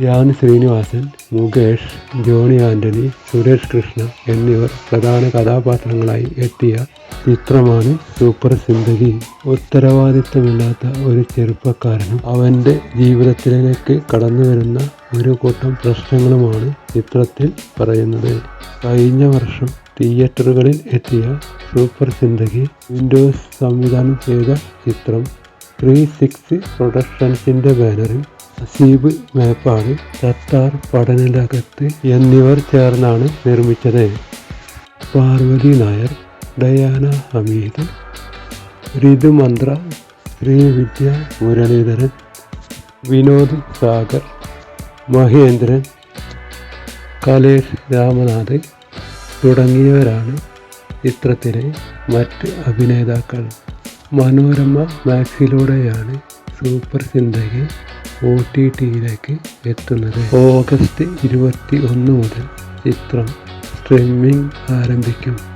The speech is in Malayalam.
ധ്യാൻ ശ്രീനിവാസൻ മുകേഷ് ജോണി ആന്റണി സുരേഷ് കൃഷ്ണ എന്നിവർ പ്രധാന കഥാപാത്രങ്ങളായി എത്തിയ ചിത്രമാണ് സൂപ്പർ സിന്ദഗി. ഉത്തരവാദിത്തമില്ലാത്ത ഒരു ചെറുപ്പക്കാരനും അവന്റെ ജീവിതത്തിലേക്ക് കടന്നു വരുന്ന ഒരു കൂട്ടം പ്രശ്നങ്ങളുമാണ് ചിത്രത്തിൽ പറയുന്നത്. കഴിഞ്ഞ വർഷം തിയേറ്ററുകളിൽ എത്തിയ സൂപ്പർ സിന്ദഗി വിൻഡോസ് സംവിധാനം ചെയ്ത ചിത്രം ത്രീ സിക്സ് പ്രൊഡക്ഷൻസിന്റെ ബാനറിൽ അസീബ് മേപ്പാട് സത്താർ പഠനലകത്ത് എന്നിവർ ചേർന്നാണ് നിർമ്മിച്ചത്. പാർവതി നായർ ഡയാന ഹമീദ് ഋതുമന്ത്ര ശ്രീവിദ്യ മുരളീധരൻ വിനോദ് സാഗർ മഹേന്ദ്രൻ കലേഷ് രാമനാഥ് തുടങ്ങിയവരാണ് ചിത്രത്തിലെ മറ്റ് അഭിനേതാക്കൾ. മനോരമ മാക്സിലൂടെയാണ് സൂപ്പർ സിന്ദഗി ഒ ടി ടിയിലേക്ക് എത്തുന്നത്. ഓഗസ്റ്റ് ഇരുപത്തി ഒന്ന് മുതൽ ചിത്രം സ്ട്രീമിംഗ് ആരംഭിക്കും.